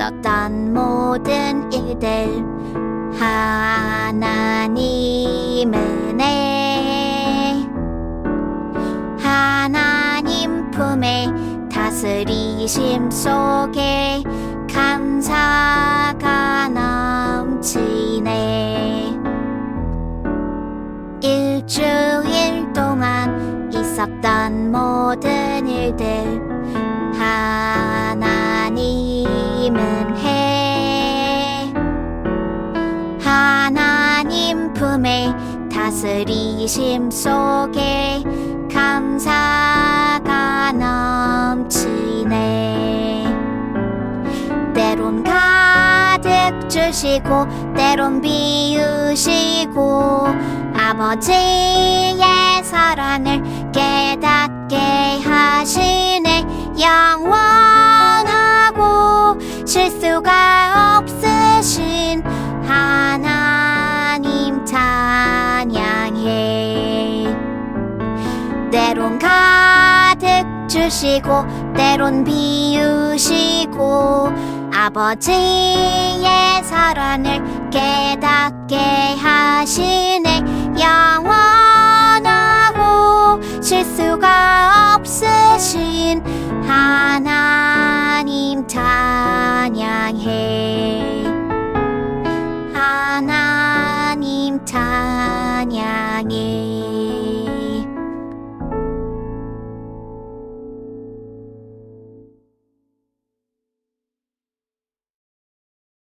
있었던 모든 일들 하나님 은혜 하나님 품에 다스리심 속에 감사가 넘치네. 일주일 동안 있었던 모든 일들 다스리심 속에 감사가 넘치네. 때론 가득 주시고 때론 비우시고 아버지의 사랑을 깨닫게 하시네. 영원하고 실수가 때론 가득 주시고 때론 비우시고 아버지의 사랑을 깨닫게 하시네. 영원하고 실수가 없으신 하나님 찬양해. 하나님 찬양해.